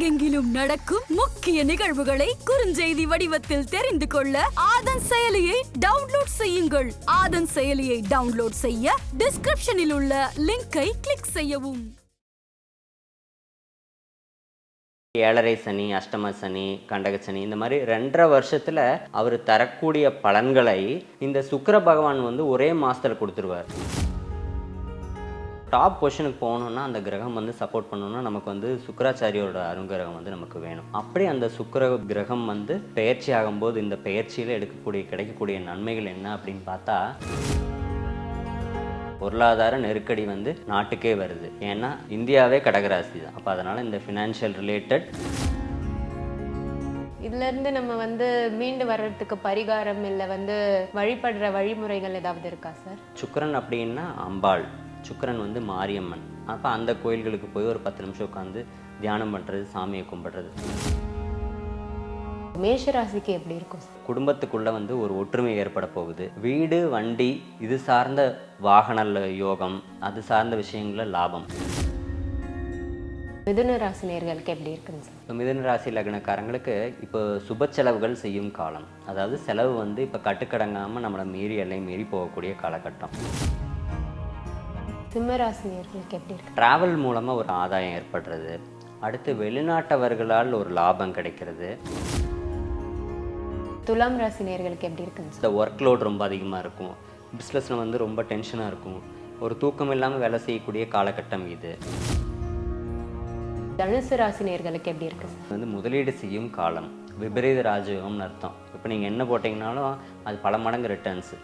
உலகெங்கிலும் நடக்கும் முக்கிய நிகழ்வுகளை குறுஞ்செய்தி வடிவத்தில் தெரிந்து கொள்ள ஆதன் செயலியை டவுன்லோட் செய்யுங்கள். ஆதன் செயலியை டவுன்லோட் செய்ய டிஸ்கிரிப்ஷனில் உள்ள லிங்கை கிளிக் செய்யவும். ஏழரை சனி அஷ்டம சனி கண்டக சனி இந்த மாதிரி ரெண்டரை வருஷத்துல அவர் தரக்கூடிய பலன்களை இந்த சுக்கர பகவான் வந்து ஒரே மாசத்துல கொடுத்துருவார். டாப் பொசிஷனுக்கு போகணும்னா அந்த கிரகம் வந்து சப்போர்ட் பண்ணணும்னா நமக்கு வந்து சுக்கராச்சாரியோட அருங்கிரகம் வந்து நமக்கு வேணும். அப்படி அந்த சுக்கிர கிரகம் வந்து பெயர்ச்சி ஆகும்போது இந்த பெயர்ச்சியில் எடுக்கக்கூடிய கிடைக்கக்கூடிய நன்மைகள் என்ன அப்படின்னு பார்த்தா பொருளாதார நெருக்கடி வந்து நாட்டுக்கே வருது. ஏன்னா இந்தியாவே கடகராசி தான். அப்போ அதனால் இந்த ஃபினான்ஷியல் ரிலேட்டட் இதுல இருந்து நம்ம வந்து மீண்டு வர்றதுக்கு பரிகாரம் இல்ல வந்து வழிபடுற வழிமுறைகள் ஏதாவது இருக்கா சார் சுக்கிரன் அப்படின்னா அம்பாள். சுக்கிரன் வந்து மாரியம்மன். அப்போ அந்த கோயில்களுக்கு போய் ஒரு பத்து நிமிஷம் உட்காந்து தியானம் பண்ணுறது சாமியை கும்பிடுறது. மேஷராசிக்கு எப்படி இருக்கும்? குடும்பத்துக்குள்ள வந்து ஒரு ஒற்றுமை ஏற்பட போகுது. வீடு வண்டி இது சார்ந்த வாகன யோகம் அது சார்ந்த விஷயங்கள லாபம். மிதுன ராசி நேர்களுக்கு எப்படி இருக்குங்க சார்? இப்போ மிதுன ராசி லக்னக்காரங்களுக்கு இப்போ சுப செலவுகள் செய்யும் காலம். அதாவது செலவு வந்து இப்போ கட்டுக்கடங்காமல் நம்மளை மீறி எல்லை மீறி போகக்கூடிய காலகட்டம். சிம்ம ராசி நேர்களுக்கு எப்படி இருக்கு? டிராவல் மூலமாக ஒரு ஆதாயம் ஏற்படுறது. அடுத்து வெளிநாட்டவர்களால் ஒரு லாபம் கிடைக்கிறது. துலாம் ராசி நேர்களுக்கு எப்படி இருக்குங்க இந்த ஒர்க் லோட் ரொம்ப அதிகமாக இருக்கும். பிஸ்னஸில் வந்து ரொம்ப டென்ஷனாக இருக்கும். ஒரு தூக்கம் இல்லாமல் வேலை செய்யக்கூடிய காலகட்டம் இது. தனுசு ராசி நேர்களுக்கு எப்படி இருக்கு? இது வந்து முதலீடு செய்யும் காலம். விபரீத ராஜயோகம்னு அர்த்தம். இப்போ நீங்கள் என்ன போட்டிங்கனாலும் அது பல மடங்கு ரிட்டர்ன்ஸு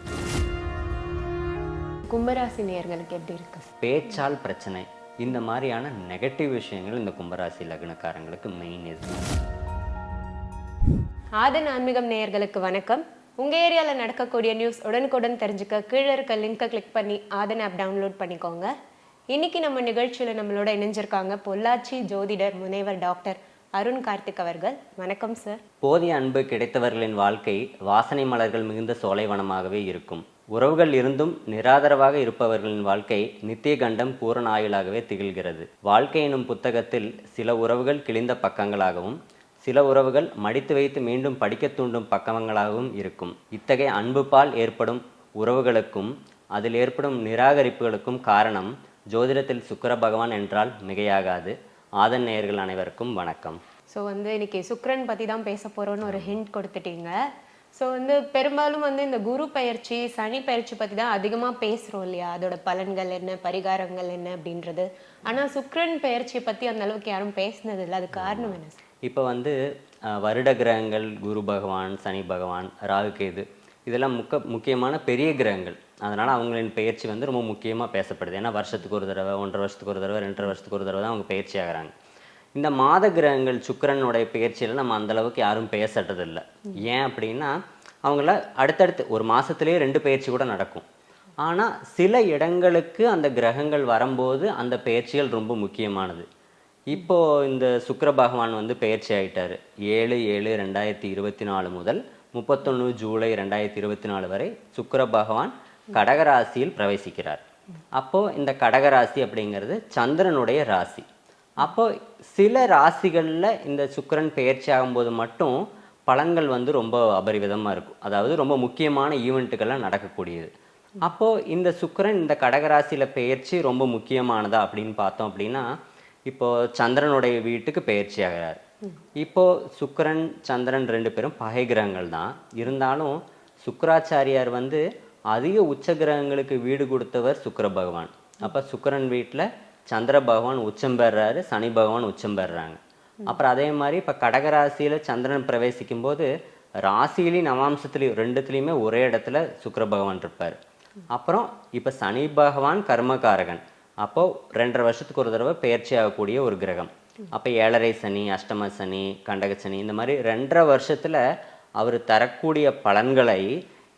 கும்பராசி நேர்களுக்கு எப்படி இருக்கு? பேச்சால் பிரச்சனை. இந்த மாதிரியான நெகட்டிவ் விஷயங்கள் இந்த கும்பராசி லக்னக்காரங்களுக்கு மெயின் இது. ஆதன் ஆன்மீகம் நேயர்களுக்கு வணக்கம். உங்க ஏரியால நடக்கக்கூடிய நியூஸ் உடனுக்குடன் தெரிஞ்சுக்க கீழே இருக்க லிங்கை கிளிக் பண்ணி ஆதன் ஆப் டவுன்லோட் பண்ணிக்கோங்க. இன்னைக்கு நம்ம நிகழ்ச்சியில நம்மளோட இணைஞ்சிருக்காங்க பொள்ளாச்சி ஜோதிடர் முனைவர் டாக்டர் அருண் கார்த்திக் அவர்கள். வணக்கம் சார் போதிய அன்பு கிடைத்தவர்களின் வாழ்க்கை வாசனை மலர்கள் மிகுந்த சோலைவனமாகவே இருக்கும். உறவுகள் இருந்தும் நிராதரவாக இருப்பவர்களின் வாழ்க்கை நித்திய கண்டம் பூரண ஆயுளாகவே திகழ்கிறது. வாழ்க்கை எனும் புத்தகத்தில் சில உறவுகள் கிழிந்த பக்கங்களாகவும் சில உறவுகள் மடித்து வைத்து மீண்டும் படிக்க தூண்டும் பக்கங்களாகவும் இருக்கும். இத்தகைய அன்பு பால் ஏற்படும் உறவுகளுக்கும் அதில் ஏற்படும் நிராகரிப்புகளுக்கும் காரணம் ஜோதிடத்தில் சுக்கர பகவான் என்றால் மிகையாகாது. ஆதன் நேயர்கள் அனைவருக்கும் வணக்கம். ஸோ வந்து இன்னைக்கு சுக்ரன் பற்றி தான் பேச போகிறோன்னு ஒரு ஹிண்ட் கொடுத்துட்டீங்க. ஸோ வந்து பெரும்பாலும் வந்து இந்த குரு பயிற்சி சனி பயிற்சி பற்றி தான் அதிகமாக பேசுகிறோம் இல்லையா? அதோட பலன்கள் என்ன பரிகாரங்கள் என்ன அப்படின்றது. ஆனால் சுக்ரன் பயிற்சியை பற்றி அந்த அளவுக்கு யாரும் பேசினது இல்லை. அது காரணம் என்ன இப்போ வந்து வருட கிரகங்கள் குரு பகவான் சனி பகவான் ராகு கேது இதெல்லாம் முக்க முக்கியமான பெரிய கிரகங்கள். அதனால் அவங்களின் பயிற்சி வந்து ரொம்ப முக்கியமாக பேசப்படுது. ஏன்னா வருஷத்துக்கு ஒரு தடவை ஒன்றரை வருஷத்துக்கு ஒரு தடவை ரெண்டரை வருஷத்துக்கு ஒரு தடவை தான் அவங்க பயிற்சி ஆகிறாங்க. இந்த மாத கிரகங்கள் சுக்கிரனுடைய பயிற்சியில் நம்ம அந்தளவுக்கு யாரும் பேசட்டதில்லை ஏன் அப்படின்னா அவங்கள அடுத்தடுத்து ஒரு மாதத்துலேயே ரெண்டு பயிற்சி கூட நடக்கும். ஆனால் சில இடங்களுக்கு அந்த கிரகங்கள் வரும்போது அந்த பயிற்சிகள் ரொம்ப முக்கியமானது. இப்போது இந்த சுக்கர பகவான் வந்து பெயர்ச்சி ஆகிட்டார் ஏழு ஏழு ரெண்டாயிரத்தி இருபத்தி நாலு முதல் முப்பத்தொன்று ஜூலை ரெண்டாயிரத்தி இருபத்தி நாலு வரை சுக்கர பகவான் கடகராசியில் பிரவேசிக்கிறார். அப்போது இந்த கடகராசி அப்படிங்கிறது சந்திரனுடைய ராசி. அப்போ சில ராசிகளில் இந்த சுக்கிரன் பெயர்ச்சி ஆகும்போது மட்டும் பலன்கள் வந்து ரொம்ப அபரிவிதமாக இருக்கும். அதாவது ரொம்ப முக்கியமான ஈவெண்ட்டுகள்லாம் நடக்கக்கூடியது. அப்போது இந்த சுக்கரன் இந்த கடகராசியில் பெயர்ச்சி ரொம்ப முக்கியமானதா அப்படின்னு பார்த்தோம் அப்படின்னா இப்போது சந்திரனுடைய வீட்டுக்கு பெயர்ச்சி ஆகிறார். இப்போ சுக்கரன் சந்திரன் ரெண்டு பேரும் பகை கிரகங்கள் தான். இருந்தாலும் சுக்கராச்சாரியார் வந்து அதிக உச்ச கிரகங்களுக்கு வீடு கொடுத்தவர் சுக்கர பகவான். அப்போ சுக்கரன் வீட்டில் சந்திர பகவான் உச்சம் பெறாரு சனி பகவான் உச்சம் பெறாங்க. அப்புறம் அதே மாதிரி இப்போ கடகராசியில் சந்திரன் பிரவேசிக்கும் போது ராசியிலையும் நவாம்சத்துலையும் ரெண்டுத்துலேயுமே ஒரே இடத்துல சுக்கர பகவான் இருப்பார். அப்புறம் இப்போ சனி பகவான் கர்மகாரகன் அப்போது ரெண்டரை வருஷத்துக்கு ஒரு தடவை பெயர்ச்சி ஆகக்கூடிய ஒரு கிரகம். அப்போ ஏழரை சனி அஷ்டம சனி கண்டக சனி இந்த மாதிரி ரெண்டரை வருஷத்தில் அவர் தரக்கூடிய பலன்களை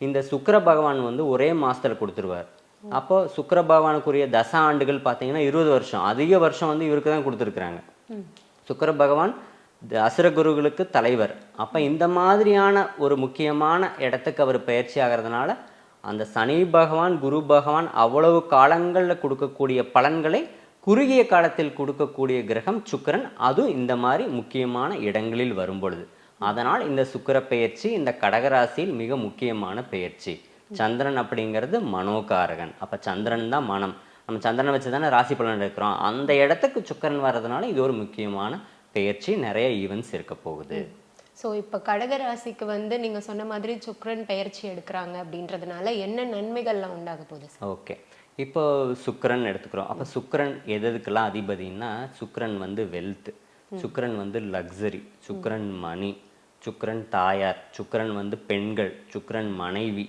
இந்த சுக்கர பகவான் வந்து ஒரே மாதத்தில் கொடுத்துருவார். அப்போ சுக்கிர பகவானுக்குரிய தச ஆண்டுகள் பார்த்தீங்கன்னா இருபது வருஷம். அதிக வருஷம் வந்து இவருக்கு தான் கொடுத்துருக்குறாங்க. சுக்கிர பகவான் த- அசுர குருகளுக்கு தலைவர். அப்ப இந்த மாதிரியான ஒரு முக்கியமான இடத்துக்கு அவர் பயிற்சி ஆகிறதுனால அந்த சனி பகவான் குரு பகவான் அவ்வளவு காலங்கள்ல கொடுக்கக்கூடிய பலன்களை குறுகிய காலத்தில் கொடுக்கக்கூடிய கிரகம் சுக்கிரன். அதுவும் இந்த மாதிரி முக்கியமான இடங்களில் வரும் பொழுது அதனால் இந்த சுக்கிர பெயர்ச்சி இந்த கடகராசியில் மிக முக்கியமான பெயர்ச்சி சந்திரன் அப்படிங்கிறது மனோகாரகன். அப்ப சந்திரன் தான் மனம். நம்ம சந்திரனை வச்சு தானே ராசி பலன் எடுக்கிறோம். அந்த இடத்துக்கு சுக்கிரன் வர்றதுனால இது ஒரு முக்கியமான பெயர்ச்சி. நிறைய ஈவெண்ட்ஸ் இருக்க போகுது. ஸோ இப்போ கடக ராசிக்கு வந்து நீங்க சொன்ன மாதிரி சுக்கிரன் பெயர்ச்சி எடுக்கிறாங்க அப்படின்றதுனால என்ன நன்மைகள்லாம் உண்டாக போகுது ஓகே. இப்போ சுக்கிரன் எடுத்துக்கிறோம். அப்போ சுக்கிரன் எது எதுக்கெல்லாம் அதிபதினா சுக்கிரன் வந்து வெல்த் சுக்கிரன் வந்து லக்ஸரி சுக்கிரன் மணி சுக்கிரன் தாயார் சுக்கிரன் வந்து பெண்கள் சுக்கிரன் மனைவி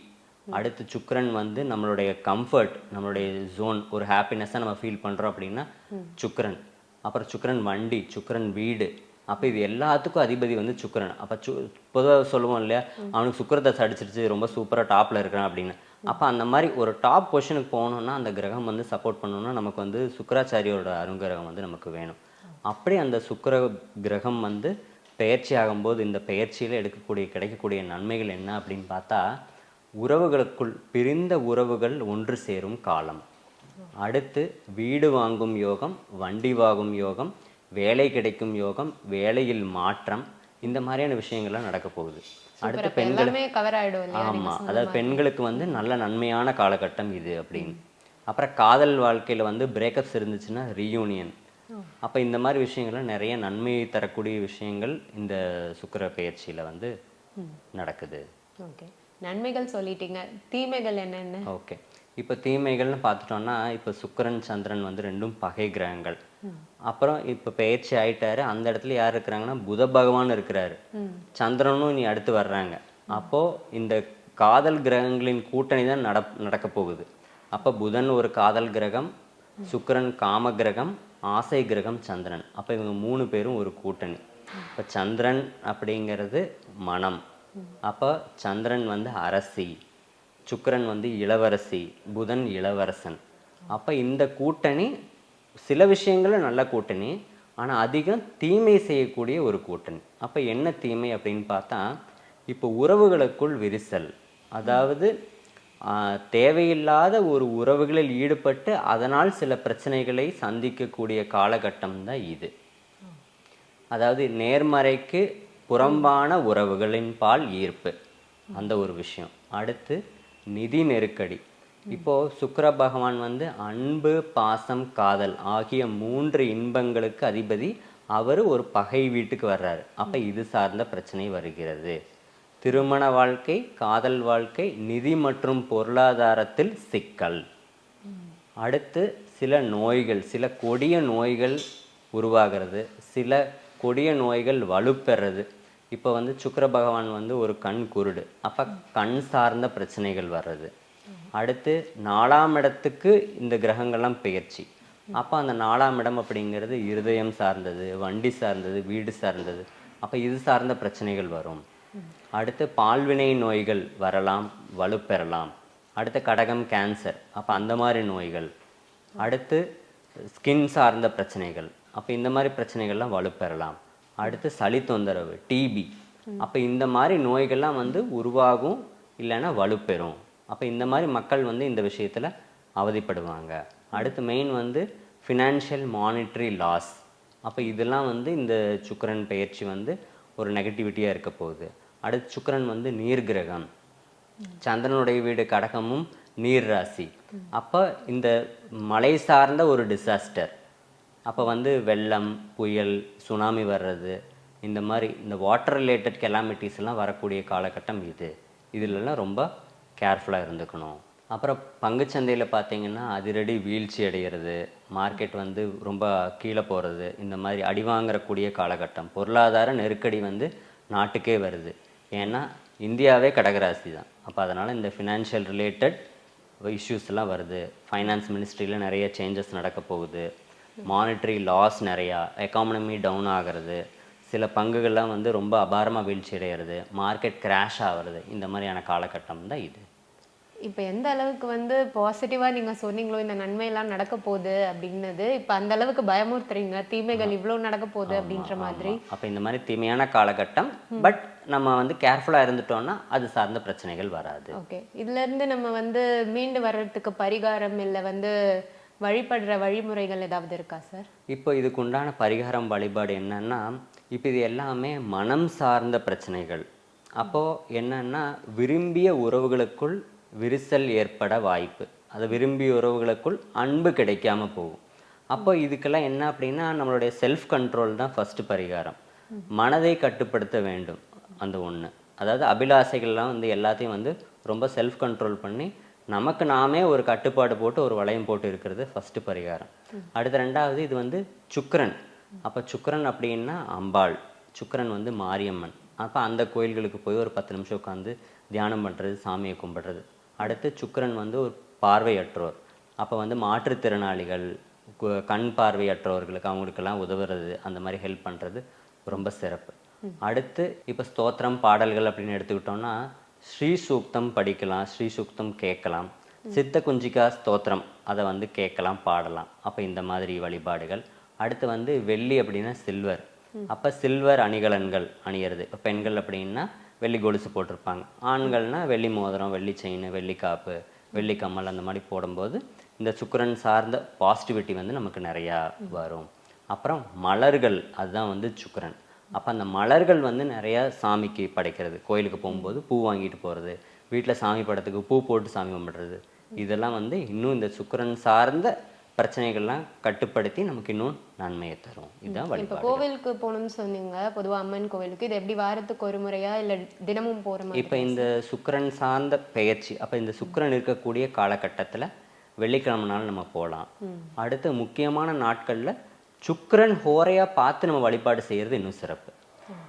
அடுத்து சுக்கரன் வந்து நம்மளுடைய கம்ஃபர்ட் நம்மளுடைய ஜோன் ஒரு ஹாப்பினஸ்ஸாக நம்ம ஃபீல் பண்ணுறோம் அப்படின்னா சுக்கிரன். அப்புறம் சுக்கரன் வண்டி சுக்கரன் வீடு. அப்போ இது எல்லாத்துக்கும் அதிபதி வந்து சுக்கரன். அப்போ சு பொதுவாக சொல்லுவோம் இல்லையா? அவனுக்கு சுக்கரத்தை அடிச்சிருச்சு ரொம்ப சூப்பராக டாப்பில் இருக்கிறான் அப்படின்னு. அப்போ அந்த மாதிரி ஒரு டாப் பொசிஷனுக்கு போகணுன்னா அந்த கிரகம் வந்து சப்போர்ட் பண்ணணும்னா நமக்கு வந்து சுக்கராச்சாரியோட அருங்கிரகம் வந்து நமக்கு வேணும். அப்படி அந்த சுக்கர கிரகம் வந்து பெயர்ச்சி ஆகும்போது இந்த பெயர்ச்சியில் எடுக்கக்கூடிய கிடைக்கக்கூடிய நன்மைகள் என்ன அப்படின்னு பார்த்தா உறவுகளுக்குள் பிரிந்த உறவுகள் ஒன்று சேரும் காலம். அடுத்து வீடு வாங்கும் யோகம் வண்டி வாங்கும் யோகம் வேலை கிடைக்கும் யோகம் வேலையில் மாற்றம் இந்த மாதிரியான விஷயங்கள்லாம் நடக்க போகுது. அடுத்து பெண்கள் எல்லாமே கவர் ஆயிடும் இல்லையா? ஆமா அதாவது பெண்களுக்கு வந்து நல்ல நன்மையான காலகட்டம் இது அப்படின்னு. அப்புறம் காதல் வாழ்க்கையில வந்து பிரேக்கப்ஸ் இருந்துச்சுன்னா ரீயூனியன் அப்ப இந்த மாதிரி விஷயங்கள்லாம் நிறைய நன்மையை தரக்கூடிய விஷயங்கள் இந்த சுக்கிர பெயர்ச்சியில வந்து நடக்குது. ஓகே. நன்மைகள் சொல்லிட்டீங்க. தீமைகள் என்னென்ன? ஓகே. இப்போ தீமைகள்னு பார்த்துட்டோம்னா இப்போ சுக்கிரன் சந்திரன் வந்து ரெண்டும் பகை கிரகங்கள். அப்புறம் இப்போ பெயர்ச்சி ஆயிட்டாரு. அந்த இடத்துல யார் இருக்கிறாங்கன்னா புத பகவான் இருக்கிறாரு. சந்திரனும் நீ அடுத்து வர்றாங்க. அப்போ இந்த காதல் கிரகங்களின் கூட்டணி தான் நட நடக்க போகுது. அப்போ புதன் ஒரு காதல் கிரகம் சுக்கிரன் காம கிரகம் ஆசை கிரகம் சந்திரன். அப்போ இவங்க மூணு பேரும் ஒரு கூட்டணி. இப்போ சந்திரன் அப்படிங்கிறது மனம். அப்போ சந்திரன் வந்து அரசி சுக்கரன் வந்து இளவரசி புதன் இளவரசன். அப்போ இந்த கூட்டணி சில விஷயங்களும் நல்ல கூட்டணி ஆனால் அதிகம் தீமை செய்யக்கூடிய ஒரு கூட்டணி. அப்போ என்ன தீமை அப்படின்னு பார்த்தா இப்போ உறவுகளுக்குள் விரிசல். அதாவது தேவையில்லாத ஒரு உறவுகளில் ஈடுபட்டு அதனால் சில பிரச்சனைகளை சந்திக்கக்கூடிய காலகட்டம் தான் இது. அதாவது நேர்மறைக்கு புறம்பான உறவுகளின் பால் ஈர்ப்பு. அந்த ஒரு விஷயம். அடுத்து நிதி நெருக்கடி. இப்போது சுக்கர பகவான் வந்து அன்பு பாசம் காதல் ஆகிய மூன்று இன்பங்களுக்கு அதிபதி அவர் ஒரு பகை வீட்டுக்கு வர்றாரு. அப்போ இது சார்ந்த பிரச்சனை வருகிறது. திருமண வாழ்க்கை காதல் வாழ்க்கை நிதி மற்றும் பொருளாதாரத்தில் சிக்கல். அடுத்து சில நோய்கள் சில கொடிய நோய்கள் உருவாகிறது. சில கொடிய நோய்கள் வலுப்பெறது. இப்போ வந்து சுக்கர பகவான் வந்து ஒரு கண் குருடு. அப்போ கண் சார்ந்த பிரச்சனைகள் வர்றது. அடுத்து நாலாம் இடத்துக்கு இந்த கிரகங்கள்லாம் பெயர்ச்சி. அப்போ அந்த நாலாம் இடம் அப்படிங்கிறது இருதயம் சார்ந்தது வண்டி சார்ந்தது வீடு சார்ந்தது. அப்போ இது சார்ந்த பிரச்சனைகள் வரும். அடுத்து பால்வினை நோய்கள் வரலாம் வலுப்பெறலாம் அடுத்து கடகம் கேன்சர் அப்போ அந்த மாதிரி நோய்கள். அடுத்து ஸ்கின் சார்ந்த பிரச்சனைகள். அப்போ இந்த மாதிரி பிரச்சனைகள்லாம் வலுப்பெறலாம் அடுத்து சளி தொந்தரவு டிபி அப்போ இந்த மாதிரி நோய்கள்லாம் வந்து உருவாகும் இல்லைன்னா வலுப்பெறும். அப்போ இந்த மாதிரி மக்கள் வந்து இந்த விஷயத்தில் அவதிப்படுவாங்க. அடுத்து மெயின் வந்து ஃபினான்ஷியல் மானிட்டரி லாஸ் அப்போ இதெல்லாம் வந்து இந்த சுக்கரன் பயிற்சி வந்து ஒரு நெகட்டிவிட்டியாக இருக்க போகுது. அடுத்து சுக்கரன் வந்து நீர் கிரகம் சந்திரனுடைய வீடு கடகமும் நீர் ராசி அப்போ இந்த மலை சார்ந்த ஒரு டிசாஸ்டர் அப்போ வந்து வெள்ளம் புயல் சுனாமி வர்றது இந்த மாதிரி இந்த வாட்டர் ரிலேட்டட் கெலாமிட்டிஸ்லாம் வரக்கூடிய காலகட்டம் இது. இதிலெல்லாம் ரொம்ப கேர்ஃபுல்லாக இருந்துக்கணும். அப்புறம் பங்குச்சந்தையில் பார்த்தீங்கன்னா அதிரடி வீழ்ச்சி அடைகிறது மார்க்கெட் வந்து ரொம்ப கீழே போகிறது இந்த மாதிரி அடி வாங்கக்கூடிய காலகட்டம். பொருளாதார நெருக்கடி வந்து நாட்டுக்கே வருது. ஏன்னா இந்தியாவே கடகராசி தான். அப்போ அதனால் இந்த ஃபினான்ஷியல் ரிலேட்டட் இஷ்யூஸ்லாம் வருது. ஃபைனான்ஸ் மினிஸ்ட்ரியில் நிறைய சேஞ்சஸ் நடக்க போகுது. மானிட்டரி லாஸ் நிறையா எக்கானமி டவுன் ஆகிறது சில பங்குகள்லாம் வந்து ரொம்ப அபாரமாக வீழ்ச்சி அடைகிறது மார்க்கெட் கிராஷ் ஆகிறது இந்த மாதிரியான காலகட்டம் தான் இது. இப்போ எந்த அளவுக்கு வந்து பாசிட்டிவா நீங்க சொன்னீங்களோ இந்த நன்மையெல்லாம் நடக்க போகுது அப்படின்னது இப்போ அந்த அளவுக்கு பயமுறுத்துறீங்க தீமைகள் இவ்வளவு நடக்க போகுது அப்படின்ற மாதிரி. அப்போ இந்த மாதிரி தீமையான காலகட்டம் பட் நம்ம வந்து கேர்ஃபுல்லாக இருந்துட்டோம்னா அது சார்ந்த பிரச்சனைகள் வராது. ஓகே இதுல இருந்து நம்ம வந்து மீண்டு வர்றதுக்கு பரிகாரம் இல்ல வந்து வழிபடுற வழிமுறைகள் ஏதாவது இருக்கா சார்? இப்போ இதுக்கு உண்டான பரிகாரம் வழிபாடு என்னன்னா இப்போ இது எல்லாமே மனம் சார்ந்த பிரச்சனைகள். அப்போது என்னன்னா விரும்பிய உறவுகளுக்குள் விரிசல் ஏற்பட வாய்ப்பு. அது விரும்பிய உறவுகளுக்குள் அன்பு கிடைக்காம போகும். அப்போ இதுக்கெல்லாம் என்ன அப்படின்னா நம்மளுடைய செல்ஃப் கண்ட்ரோல் தான் ஃபஸ்ட்டு பரிகாரம். மனதை கட்டுப்படுத்த வேண்டும் அந்த ஒன்று அதாவது அபிலாசைகள்லாம் வந்து எல்லாத்தையும் வந்து ரொம்ப செல்ஃப் கண்ட்ரோல் பண்ணி நமக்கு நாமே ஒரு கட்டுப்பாடு போட்டு ஒரு வளையம் போட்டு இருக்கிறது ஃபர்ஸ்ட் பரிகாரம். அடுத்து ரெண்டாவது இது வந்து சுக்கிரன். அப்போ சுக்கிரன் அப்படின்னா அம்பாள். சுக்கிரன் வந்து மாரியம்மன். அப்போ அந்த கோயில்களுக்கு போய் ஒரு பத்து நிமிஷம் உட்காந்து தியானம் பண்ணுறது சாமியை கும்பிடுறது. அடுத்து சுக்கிரன் வந்து ஒரு பார்வையற்றோர். அப்போ வந்து மாற்றுத்திறனாளிகள் கண் பார்வையற்றவர்களுக்கு அவங்களுக்கெல்லாம் உதவுறது அந்த மாதிரி ஹெல்ப் பண்ணுறது ரொம்ப சிறப்பு. அடுத்து இப்போ ஸ்தோத்திரம் பாடல்கள் அப்படின்னு எடுத்துக்கிட்டோம்னா ஸ்ரீ சூக்தம் படிக்கலாம் ஸ்ரீ சூக்தம் கேட்கலாம். சித்த குஞ்சிகா ஸ்தோத்திரம் அதை வந்து கேட்கலாம் பாடலாம். அப்போ இந்த மாதிரி வழிபாடுகள். அடுத்து வந்து வெள்ளி அப்படின்னா சில்வர். அப்போ சில்வர் அணிகலன்கள் அணியிறது. இப்போ பெண்கள் அப்படின்னா வெள்ளி கொலுசு போட்டிருப்பாங்க. ஆண்கள்னா வெள்ளி மோதிரம் வெள்ளி செயின் வெள்ளி காப்பு வெள்ளி கம்மல் அந்த மாதிரி போடும்போது இந்த சுக்கிரன் சார்ந்த பாசிட்டிவிட்டி வந்து நமக்கு நிறையா வரும். அப்புறம் மலர்கள் அதுதான் வந்து சுக்கிரன். அப்போ அந்த மலர்கள் வந்து நிறைய சாமிக்கு படைக்கிறது. கோயிலுக்கு போகும்போது பூ வாங்கிட்டு போகிறது வீட்டில் சாமி படத்துக்கு பூ போட்டு சாமி கும்பிடுறது. இதெல்லாம் வந்து இன்னும் இந்த சுக்கிரன் சார்ந்த பிரச்சனைகள்லாம் கட்டுப்படுத்தி நமக்கு இன்னும் நன்மையை தரும். இதுதான் இப்போ வழிபாடு கோவிலுக்கு போகணும்னு சொன்னீங்க. பொதுவா அம்மன் கோவிலுக்கு. இது எப்படி வாரத்துக்கு ஒரு முறையா இல்ல தினமும் மாதிரி? இப்போ இந்த சுக்கிரன் சார்ந்த பெயர்ச்சி அப்போ இந்த சுக்கிரன் இருக்கக்கூடிய காலகட்டத்தில் வெள்ளிக்கிழமை நாள் நம்ம போகலாம். அடுத்து முக்கியமான நாட்களில் சுக்கிரன் ஹோரையா பார்த்து நம்ம வழிபாடு செய்யறது இன்னும் சிறப்பு.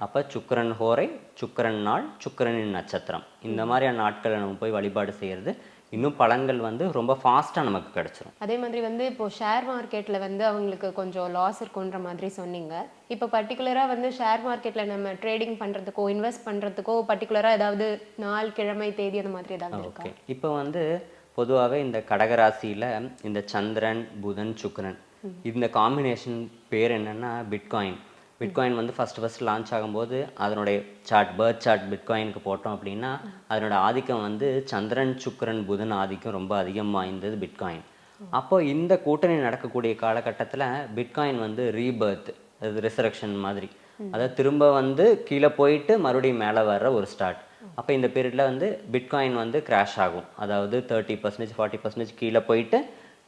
அப்போ சுக்கிரன் ஹோரை சுக்கிரன் நாள் சுக்கிரனின் நட்சத்திரம். இந்த மாதிரியான நாட்களில் நம்ம போய் வழிபாடு செய்யறது இன்னும் பலன்கள் வந்து ரொம்ப ஃபாஸ்ட்டாக நமக்கு கிடைச்சிரும். அதே மாதிரி வந்து இப்போ ஷேர் மார்க்கெட்ல வந்து அவங்களுக்கு கொஞ்சம் லாஸ் இருக்குன்ற மாதிரி சொன்னீங்க. இப்போ பர்டிகுலரா வந்து ஷேர் மார்க்கெட்ல நம்ம ட்ரேடிங் பண்றதுக்கோ இன்வெஸ்ட் பண்றதுக்கோ பர்டிகுலரா ஏதாவது நாள் கிழமை தேதி அந்த மாதிரி ஏதாவது ஓகே. இப்போ வந்து பொதுவாகவே இந்த கடகராசியில் இந்த சந்திரன் புதன் சுக்கிரன் இந்த காம்பினேஷன் பேர் என்னென்னா பிட்காயின் பிட்காயின் வந்து ஃபஸ்ட்டு ஃபஸ்ட்டு லான்ச் ஆகும்போது அதனுடைய சார்ட் பேர்த் சார்ட் பிட்காயினுக்கு போட்டோம் அப்படின்னா அதனோட ஆதிக்கம் வந்து சந்திரன் சுக்கரன் புதன் ஆதிக்கம் ரொம்ப அதிகம் வாய்ந்தது பிட்காயின் அப்போ இந்த கூட்டணி நடக்கக்கூடிய காலகட்டத்தில் பிட்காயின் வந்து ரீபர்த் அது ரிசரக்ஷன் மாதிரி. அதாவது திரும்ப வந்து கீழே போயிட்டு மறுபடியும் மேலே வர்ற ஒரு ஸ்டார்ட் அப்போ இந்த பீரியடில் வந்து பிட்காயின் வந்து கிராஷ் ஆகும். அதாவது தேர்ட்டி பர்சன்டேஜ் ஃபார்ட்டி பர்சன்டேஜ் கீழே போயிட்டு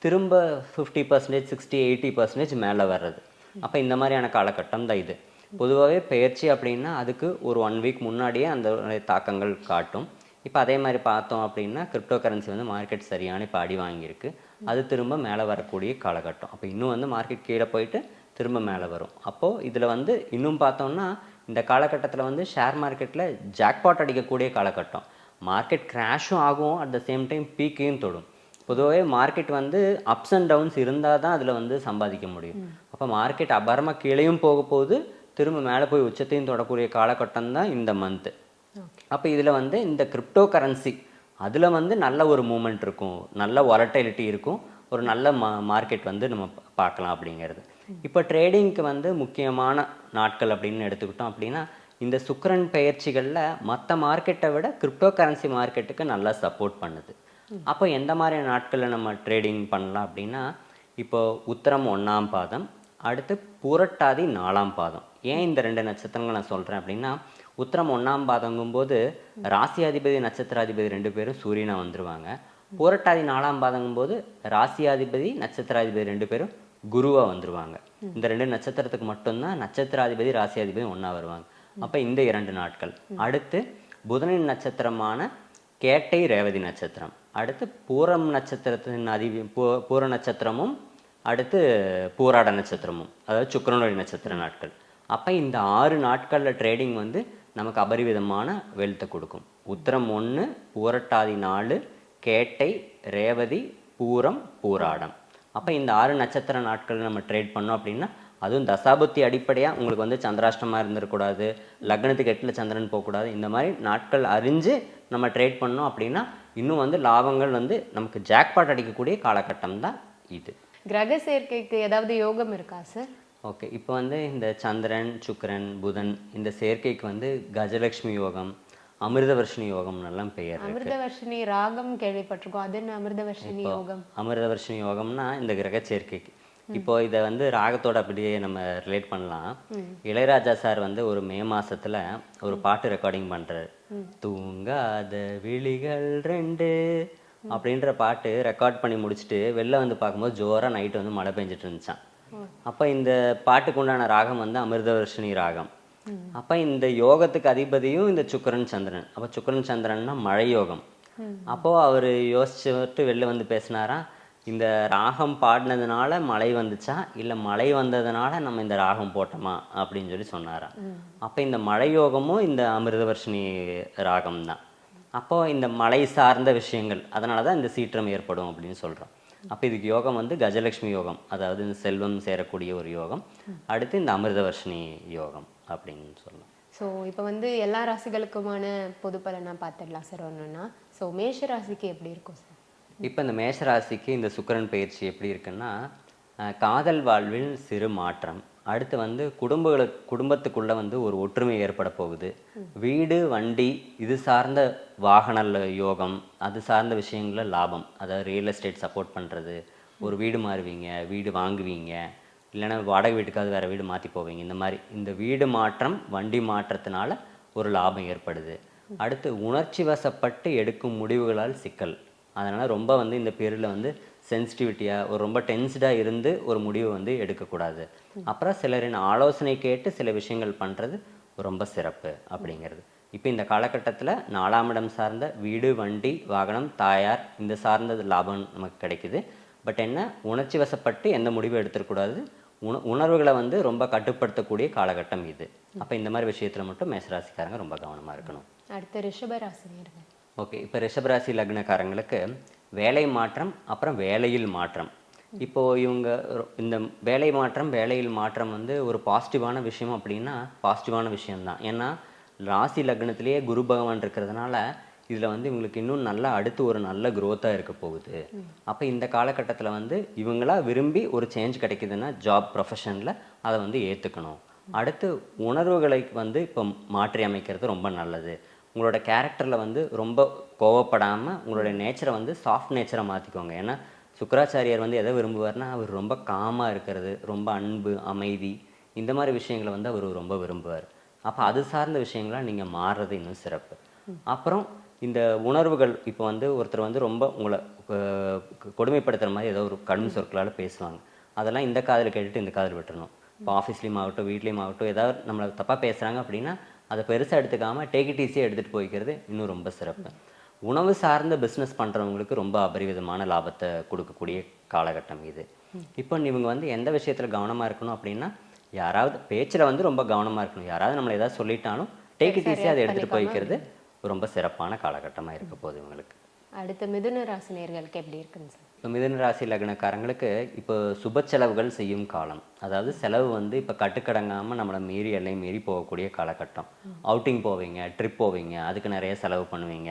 திரும்ப fifty percentage sixty eighty percentage மேலே வர்றது. அப்போ இந்த மாதிரியான காலகட்டம் தான் இது. பொதுவாகவே பெயர்ச்சி அப்படின்னா அதுக்கு ஒரு ஒன் வீக் முன்னாடியே அந்த தாக்கங்கள் காட்டும். இப்போ அதே மாதிரி பார்த்தோம் அப்படின்னா கிரிப்டோ கரன்சி வந்து மார்க்கெட் சரியான இப்போ அடி வாங்கியிருக்கு. அது திரும்ப மேலே வரக்கூடிய காலகட்டம். அப்போ இன்னும் வந்து மார்க்கெட் கீழே போயிட்டு திரும்ப மேலே வரும். அப்போது இதில் வந்து இன்னும் பார்த்தோம்னா இந்த காலகட்டத்தில் வந்து ஷேர் மார்க்கெட்டில் ஜாக்பாட் அடிக்கக்கூடிய காலகட்டம். மார்க்கெட் கிராஷும் ஆகும். அட் த சேம் டைம் பீக்கையும் தொடும். பொதுவாகவே மார்க்கெட் வந்து அப்ஸ் அண்ட் டவுன்ஸ் இருந்தால் தான் அதில் வந்து சம்பாதிக்க முடியும். அப்போ மார்க்கெட் அபாரமாக கீழேயும் போக போகுது திரும்ப மேலே போய் உச்சத்தையும் தொடக்கூடிய காலகட்டம் தான் இந்த மந்த்து அப்போ இதில் வந்து இந்த கிரிப்டோ கரன்சி அதில் வந்து நல்ல ஒரு மூமெண்ட் இருக்கும் நல்ல வாலட்டிலிட்டி இருக்கும் ஒரு நல்ல மா மார்க்கெட் வந்து நம்ம பார்க்கலாம் அப்படிங்கிறது. இப்போ ட்ரேடிங்க்கு வந்து முக்கியமான நாட்கள் அப்படின்னு எடுத்துக்கிட்டோம் அப்படின்னா இந்த சுக்கிரன் பயிற்சிகளில் மற்ற மார்க்கெட்டை விட கிரிப்டோ கரன்சி மார்க்கெட்டுக்கு நல்லா சப்போர்ட் பண்ணுது. அப்போ எந்த மாதிரியான நாட்களில் நம்ம ட்ரேடிங் பண்ணலாம் அப்படின்னா இப்போ உத்தரம் ஒன்றாம் பாதம் அடுத்து புரட்டாதி நாலாம் பாதம். ஏன் இந்த ரெண்டு நட்சத்திரங்கள் நான் சொல்கிறேன் அப்படின்னா உத்தரம் ஒன்றாம் பாதங்கும்போது ராசியாதிபதி நட்சத்திராதிபதி ரெண்டு பேரும் சூரியனா வந்துடுவாங்க புரட்டாதி நாலாம் பாதங்கும்போது ராசியாதிபதி நட்சத்திராதிபதி ரெண்டு பேரும் குருவாக வந்துடுவாங்க இந்த ரெண்டு நட்சத்திரத்துக்கு மட்டும்தான் நட்சத்திராதிபதி ராசியாதிபதி ஒன்றா வருவாங்க. அப்போ இந்த இரண்டு நாட்கள். அடுத்து புதனின் நட்சத்திரமான கேட்டை ரேவதி நட்சத்திரம். அடுத்து பூரம் நட்சத்திரத்தின் அதி பூ- பூர நட்சத்திரமும் அடுத்து பூராட நட்சத்திரமும் அதாவது சுக்கரனுடைய நட்சத்திர நாட்கள். அப்போ இந்த ஆறு நாட்களில் ட்ரேடிங் வந்து நமக்கு அபரிவிதமான வெல்த்தை கொடுக்கும். உத்திரம் ஒன்று பூரட்டாதி நாலு கேட்டை ரேவதி பூரம் பூராடம். அப்போ இந்த ஆறு நட்சத்திர நாட்கள் நம்ம ட்ரேட் பண்ணோம் அப்படின்னா அதுவும் தசாபுத்தி அடிப்படையாக உங்களுக்கு வந்து சந்திராஷ்டமாக இருந்துடக்கூடாது லக்னத்துக்கு எட்டில் சந்திரன் போகக்கூடாது இந்த மாதிரி நாட்கள் அறிஞ்சு நம்ம ட்ரேட் பண்ணோம் அப்படின்னா இன்னும் வந்து லாபங்கள் வந்து நமக்கு ஜாக்பாட் அடிக்கக்கூடிய காலகட்டம் தான் இது. கிரக சேர்க்கைக்கு ஏதாவது யோகம் இருக்கா சார் ஓகே இப்போ வந்து இந்த சந்திரன் சுக்கிரன் புதன் இந்த சேர்க்கைக்கு வந்து கஜலட்சுமி யோகம் அமிர்தவர்ஷினி யோகம்னெல்லாம் பெயர் அமிர்தவர்ஷினி ராகம் கேள்விப்பட்டிருக்கோம். அது என்ன அமிர்தவர்ஷினி யோகம்? அமிர்தவர்ஷினி யோகம்னா இந்த கிரக சேர்க்கைக்கு. இப்போ இதை வந்து ராகத்தோட அப்படியே நம்ம ரிலேட் பண்ணலாம். இளையராஜா சார் வந்து ஒரு மே மாசத்துல ஒரு பாட்டு ரெக்கார்டிங் பண்றாரு. தூங்காத விழிகள் ரெண்டு அப்படின்ற பாட்டு ரெக்கார்ட் பண்ணி முடிச்சுட்டு வெளில வந்து பார்க்கும்போது ஜோரா நைட்டு வந்து மழை பெஞ்சிட்டு இருந்துச்சான் அப்ப இந்த பாட்டுக்கு உண்டான ராகம் வந்து அமிர்தவர்ஷினி ராகம். அப்ப இந்த யோகத்துக்கு அதிபதியும் இந்த சுக்கரன் சந்திரன். அப்ப சுக்கரன் சந்திரன்னா மழை யோகம். அப்போ அவர் யோசிச்சுட்டு வெளில வந்து பேசினாராம் இந்த ராகம் பாடினதுனால மழை வந்துச்சா? இல்லை மழை வந்ததுனால நம்ம இந்த ராகம் போட்டோமா? அப்படின்னு சொல்லி சொன்னாராம் அப்போ இந்த மழை யோகமும் இந்த அமிர்தவர்ஷினி ராகம் தான் அப்போ இந்த மலை சார்ந்த விஷயங்கள் அதனால தான் இந்த சீற்றம் ஏற்படும் அப்படின்னு சொல்கிறோம் அப்போ இதுக்கு யோகம் வந்து கஜலட்சுமி யோகம் அதாவது இந்த செல்வம் சேரக்கூடிய ஒரு யோகம். அடுத்து இந்த அமிர்தவர்ஷினி யோகம் அப்படின்னு சொல்லலாம். ஸோ இப்போ வந்து எல்லா ராசிகளுக்குமான பொது பலனாக பார்த்துடலாம் சார் ஒன்றுன்னா ஸோ மேஷ ராசிக்கு எப்படி இருக்கும் சார்? இப்போ இந்த மேஷராசிக்கு இந்த சுக்கிரன் பயிற்சி எப்படி இருக்குன்னா காதல் வாழ்வில் சிறு மாற்றம். அடுத்து வந்து குடும்பங்களுக்கு குடும்பத்துக்குள்ள வந்து ஒரு ஒற்றுமை ஏற்பட போகுது. வீடு வண்டி இது சார்ந்த வாகன யோகம் அது சார்ந்த விஷயங்கள்ல லாபம். அதாவது ரியல் எஸ்டேட் சப்போர்ட் பண்றது. ஒரு வீடு மாறுவீங்க வீடு வாங்குவீங்க. இல்லைன்னா வாடகை வீட்டுக்காவது வேற வீடு மாற்றி போவீங்க. இந்த மாதிரி இந்த வீடு மாற்றம் வண்டி மாற்றத்தினால ஒரு லாபம் ஏற்படுது. அடுத்து உணர்ச்சி வசப்பட்டு எடுக்கும் முடிவுகளால் சிக்கல். அதனால் ரொம்ப வந்து இந்த பீரியடில் வந்து சென்சிட்டிவிட்டியாக ஒரு ரொம்ப டென்ஸ்டாக இருந்து ஒரு முடிவு வந்து எடுக்கக்கூடாது. அப்புறம் சிலரின் ஆலோசனை கேட்டு சில விஷயங்கள் பண்ணுறது ரொம்ப சிறப்பு அப்படிங்கிறது. இப்போ இந்த காலகட்டத்தில் நாலாம் இடம் சார்ந்த வீடு வண்டி வாகனம் தாயார் இந்த சார்ந்தது லாபம் நமக்கு கிடைக்குது. பட் என்ன? உணர்ச்சி வசப்பட்டு எந்த முடிவும் எடுத்துடக்கூடாது. உண உணர்வுகளை வந்து ரொம்ப கட்டுப்படுத்தக்கூடிய காலகட்டம் இது. அப்போ இந்த மாதிரி விஷயத்தில் மட்டும் மேசராசிக்காரங்க ரொம்ப கவனமாக இருக்கணும். அடுத்த ரிஷபராசினியர்கள் ஓகே இப்போ ரிஷபராசி லக்னக்காரங்களுக்கு வேலை மாற்றம் அப்புறம் வேலையில் மாற்றம். இப்போது இவங்க இந்த வேலை மாற்றம் வேலையில் மாற்றம் வந்து ஒரு பாசிட்டிவான விஷயம் அப்படின்னா பாசிட்டிவான விஷயம்தான். ஏன்னா ராசி லக்னத்திலேயே குரு பகவான் இருக்கிறதுனால இதில் வந்து இவங்களுக்கு இன்னும் நல்லா அடுத்து ஒரு நல்ல குரோத்தாக இருக்க போகுது. அப்போ இந்த காலகட்டத்தில் வந்து இவங்களா விரும்பி ஒரு சேஞ்ச் கிடைக்குதுன்னா ஜாப் ப்ரொஃபஷனில் அதை வந்து ஏற்றுக்கணும் அடுத்து உணர்வுகளை வந்து இப்போ மாற்றி அமைக்கிறது ரொம்ப நல்லது. உங்களோட கேரக்டரில் வந்து ரொம்ப கோவப்படாமல் உங்களோட நேச்சரை வந்து சாஃப்ட் நேச்சரை மாற்றிக்கோங்க ஏன்னா சுக்கராச்சாரியார் வந்து எதை விரும்புவார்னா அவர் ரொம்ப காமாக இருக்கிறது ரொம்ப அன்பு அமைதி இந்த மாதிரி விஷயங்களை வந்து அவர் ரொம்ப விரும்புவார். அப்போ அது சார்ந்த விஷயங்களாக நீங்கள் மாறுறது இன்னும் சிறப்பு. அப்புறம் இந்த உணர்வுகள் இப்போ வந்து ஒருத்தர் வந்து ரொம்ப உங்களை கொடுமைப்படுத்துகிற மாதிரி ஏதோ ஒரு கடும் சொற்களால் பேசுவாங்க. அதெல்லாம் இந்த காதில் கேட்டுட்டு இந்த காதில் விட்டுறணும். இப்போ ஆஃபீஸ்லேயும் ஆகட்டும் வீட்லேயும் ஆகட்டும் ஏதாவது நம்மளை தப்பாக பேசுகிறாங்க அப்படின்னா அதை பெருசாக எடுத்துக்காமல் டேக் இட் ஈஸியாக எடுத்துகிட்டு போய்க்கிறது இன்னும் ரொம்ப சிறப்பு. உணவு சார்ந்த பிஸ்னஸ் பண்ணுறவங்களுக்கு ரொம்ப அபரிவிதமான லாபத்தை கொடுக்கக்கூடிய காலகட்டம் இது. இப்போ இவங்க வந்து எந்த விஷயத்தில் கவனமாக இருக்கணும் அப்படின்னா யாராவது பேச்சில் வந்து ரொம்ப கவனமாக இருக்கணும். யாராவது நம்மளை ஏதாவது சொல்லிட்டாலும் டேக் இட் ஈஸியாக அதை எடுத்துகிட்டு போய்க்கிறது ரொம்ப சிறப்பான காலகட்டமாக இருக்க போகுது இவங்களுக்கு. அடுத்து மிதுன ராசி நேர்களுக்கு எப்படி இருக்குங்க சார் இப்போ மிதுன ராசி லக்னக்காரங்களுக்கு இப்போ சுப செலவுகள் செய்யும் காலம். அதாவது செலவு வந்து இப்போ கட்டுக்கடங்காமல் நம்மளை மீறி எல்லையும் மீறி போகக்கூடிய காலகட்டம். அவுட்டிங் போவீங்க ட்ரிப் போவீங்க அதுக்கு நிறைய செலவு பண்ணுவீங்க.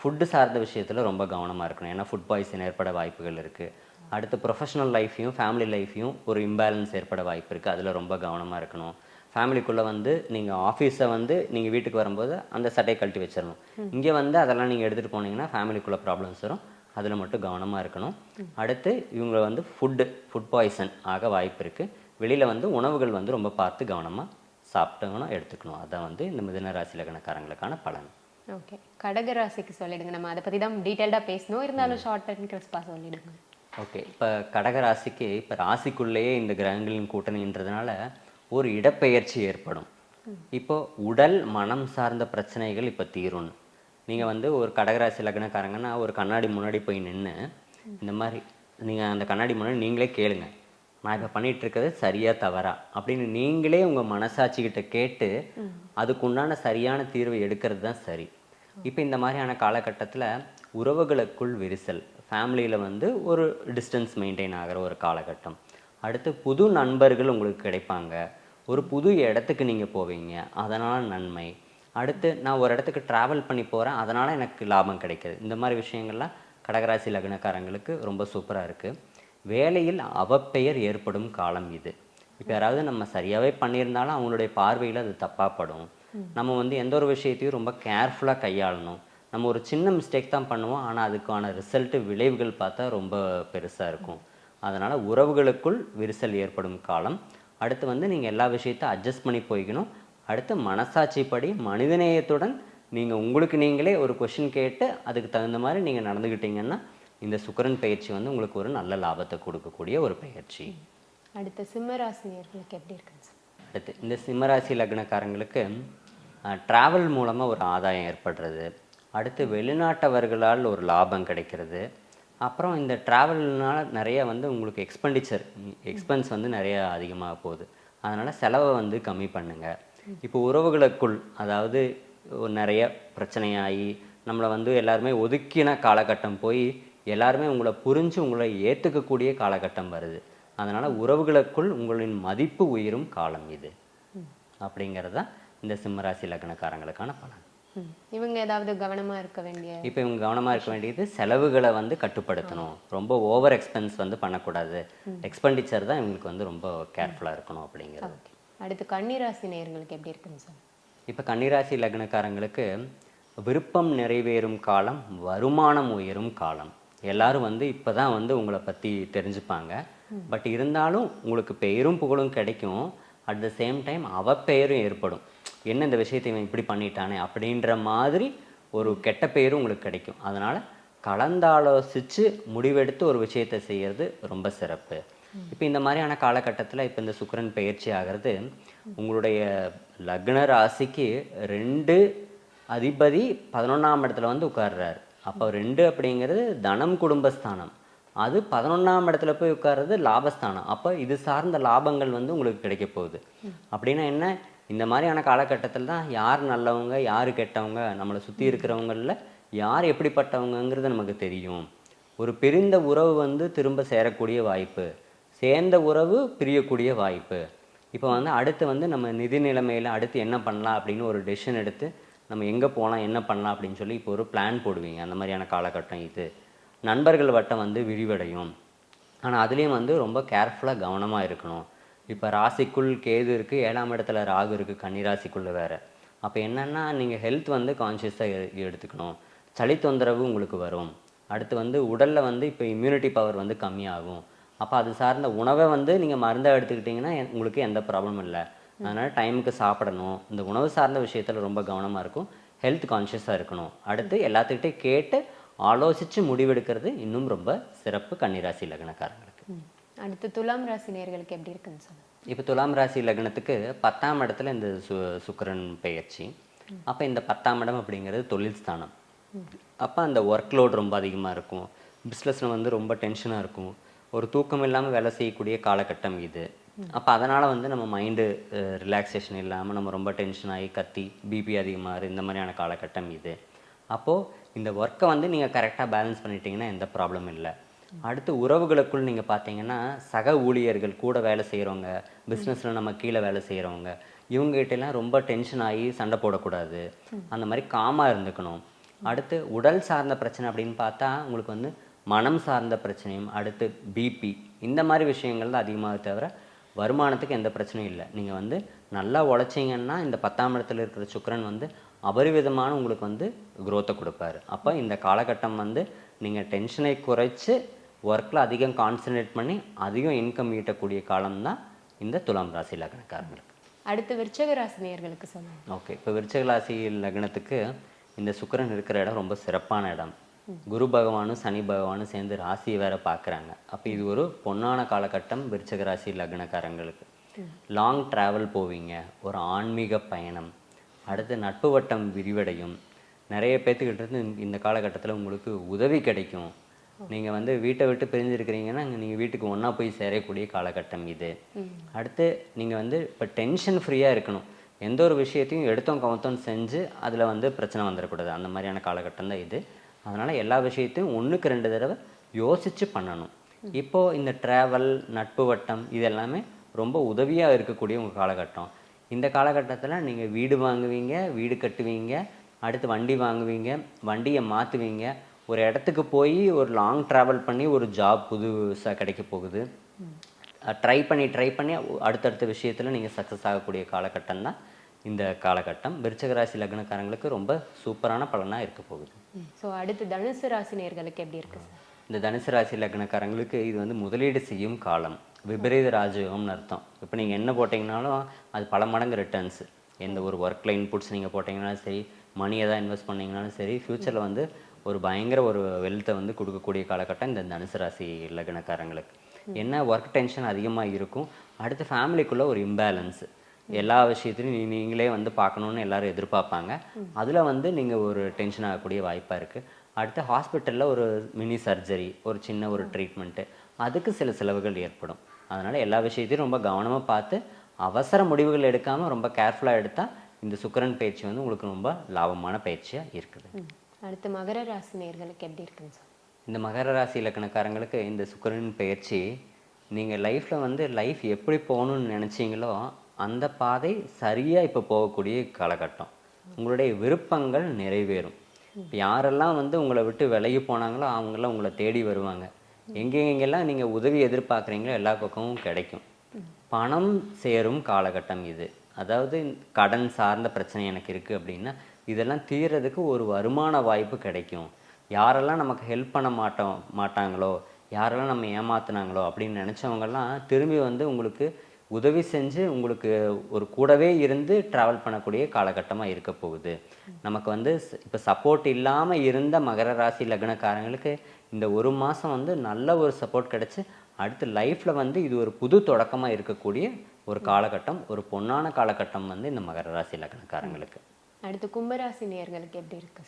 ஃபுட்டு சார்ந்த விஷயத்தில் ரொம்ப கவனமாக இருக்கணும். ஏன்னா ஃபுட் பாய்சன் ஏற்பட வாய்ப்புகள் இருக்குது அடுத்து ப்ரொஃபஷனல் லைஃப்பையும் ஃபேமிலி லைஃப்பையும் ஒரு இம்பேலன்ஸ் ஏற்பட வாய்ப்பு இருக்குது அதில் ரொம்ப கவனமாக இருக்கணும். ஃபேமிலிக்குள்ளே வந்து நீங்கள் ஆஃபீஸை வந்து நீங்கள் வீட்டுக்கு வரும்போது அந்த சட்டையை கழட்டி வச்சிடணும். இங்கே வந்து அதெல்லாம் நீங்கள் எடுத்துகிட்டு போனீங்கன்னா ஃபேமிலிக்குள்ளே ப்ராப்ளம்ஸ் வரும். அதில் மட்டும் கவனமாக இருக்கணும். அடுத்து இவங்க வந்து ஃபுட்டு ஃபுட் பாய்சன் ஆக வாய்ப்பு இருக்குது வெளியில் வந்து உணவுகள் வந்து ரொம்ப பார்த்து கவனமாக சாப்பிட்டவனும் எடுத்துக்கணும். அதான் வந்து இந்த மிதுன ராசி லக்னக்காரங்களுக்கான பலன். ஓகே. கடக ராசிக்கு சொல்லிடுங்க. நம்ம அதை பற்றி தான் டீட்டெயில்டாக பேசணும். இருந்தாலும் ஷார்ட் அண்ட் கிறிஸ்பாக சொல்லிடுங்க. ஓகே. இப்போ கடக ராசிக்கு இப்போ ராசிக்குள்ளேயே இந்த கிரகங்களின் கூட்டணின்றதுனால ஒரு இடப்பெயர்ச்சி ஏற்படும். இப்போ உடல் மனம் சார்ந்த பிரச்சனைகள் இப்போ தீரும். நீங்கள் வந்து ஒரு கடகராசி லக்னக்காரங்கன்னா ஒரு கண்ணாடி முன்னாடி போய் நின்று இந்த மாதிரி நீங்கள் அந்த கண்ணாடி முன்னாடி நீங்களே கேளுங்க. நான் இப்போ பண்ணிட்டு இருக்கிறது தவறா? அப்படின்னு நீங்களே உங்கள் மனசாட்சிக்கிட்ட கேட்டு அதுக்குண்டான சரியான தீர்வை எடுக்கிறது தான் சரி. இப்போ இந்த மாதிரியான காலகட்டத்தில் உறவுகளுக்குள் விரிசல் ஃபேமிலியில் வந்து ஒரு டிஸ்டன்ஸ் மெயின்டைன் ஆகிற ஒரு காலகட்டம். அடுத்து புது நண்பர்கள் உங்களுக்கு கிடைப்பாங்க. ஒரு புது இடத்துக்கு நீங்கள் போவீங்க. அதனால் நன்மை. அடுத்து நான் ஒரு இடத்துக்கு ட்ராவல் பண்ணி போகிறேன் அதனால் எனக்கு லாபம் கிடைக்குது. இந்த மாதிரி விஷயங்கள்லாம் கடகராசி லக்னக்காரங்களுக்கு ரொம்ப சூப்பராக இருக்குது வேலையில் அவப்பெயர் ஏற்படும் காலம் இது. இப்போ யாராவது நம்ம சரியாகவே பண்ணியிருந்தாலும் அவங்களுடைய பார்வையில் அது தப்பாக படும். நம்ம வந்து எந்த ஒரு விஷயத்தையும் ரொம்ப கேர்ஃபுல்லாக கையாளணும். நம்ம ஒரு சின்ன மிஸ்டேக் தான் பண்ணுவோம். ஆனால் அதுக்கான ரிசல்ட்டு விளைவுகள் பார்த்தா ரொம்ப பெருசாக இருக்கும். அதனால் உறவுகளுக்குள் விரிசல் ஏற்படும் காலம். அடுத்து வந்து நீங்கள் எல்லா விஷயத்தையும் அட்ஜஸ்ட் பண்ணி போய்க்கணும். அடுத்து மனசாட்சிப்படி மனிதநேயத்துடன் நீங்கள் உங்களுக்கு நீங்களே ஒரு கொஷின் கேட்டு அதுக்கு தகுந்த மாதிரி நீங்கள் நடந்துக்கிட்டீங்கன்னா இந்த சுக்கிரன் பயிற்சி வந்து உங்களுக்கு ஒரு நல்ல லாபத்தை கொடுக்கக்கூடிய ஒரு பயிற்சி. அடுத்த சிம்மராசினியர்களுக்கு எப்படி இருக்குங்க அடுத்து இந்த சிம்மராசி லக்னக்காரங்களுக்கு ட்ராவல் மூலமாக ஒரு ஆதாயம் ஏற்படுறது. அடுத்து வெளிநாட்டவர்களால் ஒரு லாபம் கிடைக்கிறது. அப்புறம் இந்த ட்ராவல்னால நிறைய வந்து உங்களுக்கு எக்ஸ்பெண்டிச்சர் எக்ஸ்பென்ஸ் வந்து நிறைய அதிகமாக போகுது. அதனால் செலவை வந்து கம்மி பண்ணுங்க. இப்போ உறவுகளுக்குள் அதாவது நிறைய பிரச்சனையாகி நம்மளை வந்து எல்லாருமே ஒதுக்கின காலகட்டம் போய் எல்லாருமே உங்களை புரிஞ்சு உங்களை ஏற்றுக்கக்கூடிய காலகட்டம் வருது. அதனால் உறவுகளுக்குள் உங்களின் மதிப்பு உயரும் காலம் இது. அப்படிங்கிறது தான் இந்த சிம்மராசி லக்னக்காரங்களுக்கான பலன். இவங்க ஏதாவது கவனமா இருக்க வேண்டிய இப்போ இவங்க கவனமாக இருக்க வேண்டியது செலவுகளை வந்து கட்டுப்படுத்தணும். ரொம்ப ஓவர் எக்ஸ்பென்ஸ் வந்து பண்ணக்கூடாது. எக்ஸ்பெண்டிச்சர் தான் இவங்களுக்கு வந்து ரொம்ப கேர்ஃபுல்லாக இருக்கணும் அப்படிங்கிறது. அடுத்து கன்னிராசி நேயர்களுக்கு எப்படி இருக்குங்க சார் இப்போ கன்னிராசி லக்னக்காரங்களுக்கு விருப்பம் நிறைவேறும் காலம் வருமானம் உயரும் காலம். எல்லாரும் வந்து இப்போ தான் வந்து உங்களை பற்றி தெரிஞ்சுப்பாங்க. பட் இருந்தாலும் உங்களுக்கு பெயரும் புகழும் கிடைக்கும். அட் த சேம் டைம் அவப்பெயரும் ஏற்படும். என்ன இந்த விஷயத்தை இவன் இப்படி பண்ணிட்டானே அப்படின்ற மாதிரி ஒரு கெட்ட பெயரும் உங்களுக்கு கிடைக்கும். அதனால் கலந்தாலோசித்து முடிவெடுத்து ஒரு விஷயத்தை செய்யறது ரொம்ப சிறப்பு. இப்போ இந்த மாதிரியான காலகட்டத்தில் இப்போ இந்த சுக்கரன் பயிற்சி ஆகிறது உங்களுடைய லக்ன ராசிக்கு ரெண்டு அதிபதி பதினொன்றாம் இடத்துல வந்து உட்கார்றாரு. அப்போ ரெண்டு அப்படிங்கிறது தனம் குடும்பஸ்தானம். அது பதினொன்றாம் இடத்துல போய் உட்கார்றது லாபஸ்தானம். அப்போ இது சார்ந்த லாபங்கள் வந்து உங்களுக்கு கிடைக்க போகுது. அப்படின்னா என்ன? இந்த மாதிரியான காலகட்டத்தில் தான் யார் நல்லவங்க யார் கெட்டவங்க நம்மளை சுற்றி இருக்கிறவங்களில் யார் எப்படிப்பட்டவங்கங்கிறது நமக்கு தெரியும். ஒரு பிரிந்த உறவு வந்து திரும்ப சேரக்கூடிய வாய்ப்பு. சேர்ந்த உறவு பிரியக்கூடிய வாய்ப்பு. இப்போ வந்து அடுத்து வந்து நம்ம நிதி நிலைமையில் அடுத்து என்ன பண்ணலாம் அப்படின்னு ஒரு டெசிஷன் எடுத்து நம்ம எங்கே போகலாம் என்ன பண்ணலாம் அப்படின்னு சொல்லி இப்போ ஒரு பிளான் போடுவீங்க. அந்த மாதிரியான காலகட்டம் இது. நண்பர்கள் வட்டம் வந்து விரிவடையும். ஆனால் அதுலேயும் வந்து ரொம்ப கேர்ஃபுல்லாக கவனமாக இருக்கணும். இப்போ ராசிக்குள் கேது இருக்குது ஏழாம் இடத்துல ராகு இருக்குது கன்னிராசிக்குள்ளே வேறு. அப்போ என்னென்னா நீங்கள் ஹெல்த் வந்து கான்ஷியஸாக எடுத்துக்கணும். சளி தொந்தரவு உங்களுக்கு வரும். அடுத்து வந்து உடலில் வந்து இப்போ இம்யூனிட்டி பவர் வந்து கம்மியாகும். அப்போ அது சார்ந்த உணவை வந்து நீங்கள் மருந்தாக எடுத்துக்கிட்டிங்கன்னா உங்களுக்கு எந்த ப்ராப்ளமும் இல்லை. அதனால் டைமுக்கு சாப்பிடணும். இந்த உணவு சார்ந்த விஷயத்தில் ரொம்ப கவனமாக இருக்கும். ஹெல்த் கான்ஷியஸாக இருக்கணும். அடுத்து எல்லாத்துக்கிட்டே கேட்டு ஆலோசித்து முடிவெடுக்கிறது இன்னும் ரொம்ப சிறப்பு கன்னிராசி லக்னக்காரங்களுக்கு. அடுத்து துலாம் ராசி நேயர்களுக்கு எப்படி இருக்குங்க சார் இப்போ துலாம் ராசி லக்னத்துக்கு பத்தாம் இடத்துல இந்த சு சுக்கிரன் பெயர்ச்சி. அப்போ இந்த பத்தாம் இடம் அப்படிங்கிறது தொழில் ஸ்தானம். அப்போ அந்த ஒர்க் லோட் ரொம்ப அதிகமாக இருக்கும். பிஸ்னஸில் வந்து ரொம்ப டென்ஷனாக இருக்கும். ஒரு தூக்கம் இல்லாமல் வேலை செய்யக்கூடிய காலகட்டம் இது. அப்போ அதனால் வந்து நம்ம மைண்டு ரிலாக்ஸேஷன் இல்லாமல் நம்ம ரொம்ப டென்ஷன் ஆகி கத்தி பிபி அதிகமாக இந்த மாதிரியான காலகட்டம் இது. அப்போது இந்த ஒர்க்கை வந்து நீங்கள் கரெக்டாக பேலன்ஸ் பண்ணிட்டீங்கன்னா எந்த ப்ராப்ளமும் இல்லை. அடுத்து உறவுகளுக்குள் நீங்கள் பார்த்தீங்கன்னா சக ஊழியர்கள் கூட வேலை செய்கிறவங்க பிஸ்னஸில் நம்ம கீழே வேலை செய்கிறவங்க இவங்ககிட்டலாம் ரொம்ப டென்ஷன் ஆகி சண்டை போடக்கூடாது. அந்த மாதிரி காமாக இருந்துக்கணும். அடுத்து உடல் சார்ந்த பிரச்சனை அப்படின்னு பார்த்தா உங்களுக்கு வந்து மனம் சார்ந்த பிரச்சனையும் அடுத்து பிபி இந்த மாதிரி விஷயங்கள் தான் அதிகமாக தவிர வருமானத்துக்கு எந்த பிரச்சனையும் இல்லை. நீங்கள் வந்து நல்லா உழைச்சிங்கன்னா இந்த பத்தாம் இடத்துல இருக்கிற சுக்கிரன் வந்து அபரிவிதமான உங்களுக்கு வந்து growth-அ கொடுப்பாரு. அப்போ இந்த காலகட்டம் வந்து நீங்கள் டென்ஷனை குறைச்சு ஒர்க்கில் அதிகம் கான்சன்ட்ரேட் பண்ணி அதிகம் இன்கம் ஈட்டக்கூடிய காலம் தான் இந்த துலாம் ராசி லக்னக்காரங்களுக்கு. அடுத்து விருச்சக ராசி நேயர்களுக்கு சொல்லுங்க. ஓகே இப்போ விருச்சிக ராசி லக்னத்துக்கு இந்த சுக்கிரன் இருக்கிற இடம் ரொம்ப சிறப்பான இடம். குரு பகவானும் சனி பகவானும் சேர்ந்து ராசியை வேற பார்க்குறாங்க. அப்போ இது ஒரு பொன்னான காலகட்டம் விருச்சக ராசி லக்னக்காரங்களுக்கு. லாங் ட்ராவல் போவீங்க ஒரு ஆன்மீக பயணம் அடுத்து நட்பு வட்டம் விரிவடையும். நிறைய பேர்த்துக்கிட்ட இருந்து இந்த- இந்த காலகட்டத்தில் உங்களுக்கு உதவி கிடைக்கும். நீங்கள் வந்து வீட்டை விட்டு பிரிஞ்சிருக்கிறீங்கன்னா நீங்கள் வீட்டுக்கு ஒன்றா போய் சேரக்கூடிய காலகட்டம் இது. அடுத்து நீங்கள் வந்து இப்போ டென்ஷன் ஃப்ரீயாக இருக்கணும். எந்த ஒரு விஷயத்தையும் எடுத்தோம் கவுத்தோம் செஞ்சு அதில் வந்து பிரச்சனை வந்துடக்கூடாது. அந்த மாதிரியான காலகட்டம் தான் இது. அதனால் எல்லா விஷயத்தையும் ஒன்றுக்கு ரெண்டு தடவை யோசித்து பண்ணணும். இப்போது இந்த ட்ராவல் நட்பு வட்டம் இது எல்லாமே ரொம்ப உதவியாக இருக்கக்கூடிய உங்கள் காலகட்டம். இந்த காலகட்டத்தில் நீங்கள் வீடு வாங்குவீங்க வீடு கட்டுவீங்க அடுத்து வண்டி வாங்குவீங்க வண்டியை மாற்றுவீங்க ஒரு இடத்துக்கு போய் ஒரு லாங் ட்ராவல் பண்ணி ஒரு ஜாப் புதுசாக கிடைக்க போகுது. ட்ரை பண்ணி ட்ரை பண்ணி அடுத்தடுத்த விஷயத்தில் நீங்கள் சக்ஸஸ் ஆகக்கூடிய காலகட்டம் தான் இந்த காலகட்டம். விருச்சகராசி லக்னக்காரங்களுக்கு ரொம்ப சூப்பரான பலனாக இருக்க போகுது. ஸோ அடுத்து தனுசு ராசி நேர்களுக்கு எப்படி இருக்கு இந்த தனுசு ராசி லக்னக்காரங்களுக்கு இது வந்து முதலீடு செய்யும் காலம். விபரீத ராஜயோகம்னு அர்த்தம். இப்போ நீங்கள் என்ன போட்டிங்கனாலும் அது பல மடங்கு ரிட்டர்ன்ஸ் எந்த ஒரு ஒர்க்கில் இன்புட்ஸ் நீங்கள் போட்டிங்கனாலும் சரி மணியை தான் இன்வெஸ்ட் பண்ணீங்கனாலும் சரி ஃப்யூச்சரில் வந்து ஒரு பயங்கர ஒரு வெல்த்தை வந்து கொடுக்கக்கூடிய காலகட்டம் இந்த தனுசு ராசி லக்னக்காரங்களுக்கு. என்ன ஒர்க் டென்ஷன் அதிகமாக இருக்கும். அடுத்து ஃபேமிலிக்குள்ளே ஒரு இம்பேலன்ஸ் எல்லா விஷயத்துலையும் நீ நீங்களே வந்து பார்க்கணுன்னு எல்லாரும் எதிர்பார்ப்பாங்க. அதில் வந்து நீங்கள் ஒரு டென்ஷன் ஆகக்கூடிய வாய்ப்பாக இருக்குது அடுத்து ஹாஸ்பிட்டலில் ஒரு மினி சர்ஜரி ஒரு சின்ன ஒரு ட்ரீட்மெண்ட்டு அதுக்கு சில செலவுகள் ஏற்படும். அதனால் எல்லா விஷயத்தையும் ரொம்ப கவனமாக பார்த்து அவசர முடிவுகள் எடுக்காமல் ரொம்ப கேர்ஃபுல்லாக எடுத்தால் இந்த சுக்கிரன் பயிற்சி வந்து உங்களுக்கு ரொம்ப லாபமான பயிற்சியாக இருக்குது. அடுத்து மகர ராசி நேர்களுக்கு எப்படி இருக்குங்க சார் இந்த மகர ராசி இலக்கணக்காரங்களுக்கு இந்த சுக்கிரன் பயிற்சி நீங்கள் லைஃப்பில் வந்து லைஃப் எப்படி போகணும்னு நினச்சிங்களோ அந்த பாதை சரியாக இப்போ போகக்கூடிய காலகட்டம். உங்களுடைய விருப்பங்கள் நிறைவேறும். இப்போ யாரெல்லாம் வந்து உங்களை விட்டு விலகி போனாங்களோ அவங்கெல்லாம் உங்களை தேடி வருவாங்க. எங்கெங்கெல்லாம் நீங்கள் உதவி எதிர்பார்க்குறீங்களோ எல்லா பக்கமும் கிடைக்கும். பணம் சேரும் காலகட்டம் இது. அதாவது கடன் சார்ந்த பிரச்சனை எனக்கு இருக்குது அப்படின்னா இதெல்லாம் தீர்றதுக்கு ஒரு வருமான வாய்ப்பு கிடைக்கும். யாரெல்லாம் நமக்கு ஹெல்ப் பண்ண மாட்டோம் மாட்டாங்களோ யாரெல்லாம் நம்ம ஏமாத்துனாங்களோ அப்படின்னு நினச்சவங்கெல்லாம் திரும்பி வந்து உங்களுக்கு உதவி செஞ்சு உங்களுக்கு ஒரு கூடவே இருந்து ட்ராவல் பண்ணக்கூடிய காலகட்டமாக இருக்க போகுது. நமக்கு வந்து இப்போ சப்போர்ட் இல்லாமல் இருந்த மகர ராசி லக்னக்காரங்களுக்கு இந்த ஒரு மாதம் வந்து நல்ல ஒரு சப்போர்ட் கிடைச்சு அடுத்து லைஃப்பில் வந்து இது ஒரு புது தொடக்கமாக இருக்கக்கூடிய ஒரு காலகட்டம் ஒரு பொன்னான காலகட்டம் வந்து இந்த மகர ராசி லக்னக்காரங்களுக்கு. அடுத்து கும்பராசி நேர்களுக்கு எப்படி இருக்கு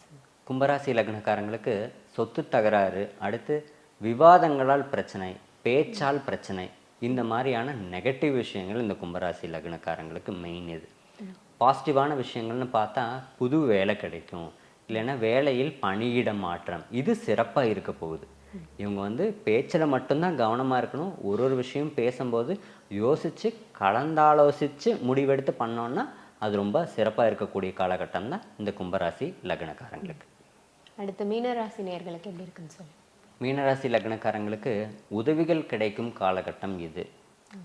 கும்பராசி லக்னக்காரங்களுக்கு சொத்து தகராறு அடுத்து விவாதங்களால் பிரச்சனை பேச்சால் பிரச்சனை இந்த மாதிரியான நெகட்டிவ் விஷயங்கள் இந்த கும்பராசி லக்னக்காரங்களுக்கு மெயின் இது. பாசிட்டிவான விஷயங்கள்னு பார்த்தா புது வேலை கிடைக்கும். இல்லைன்னா வேலையில் பணியிட மாற்றம். இது சிறப்பாக இருக்க போகுது. இவங்க வந்து பேச்சில் மட்டும்தான் கவனமாக இருக்கணும். ஒரு ஒரு விஷயம் பேசும்போது யோசித்து கலந்தாலோசித்து முடிவெடுத்து பண்ணோன்னா அது ரொம்ப சிறப்பாக இருக்கக்கூடிய காலகட்டம் தான் இந்த கும்பராசி லக்னக்காரங்களுக்கு. அடுத்து மீனராசி நேர்களுக்கு எப்படி இருக்குன்னு சொல்லி மீனராசி லக்னக்காரங்களுக்கு உதவிகள் கிடைக்கும் காலகட்டம் இது.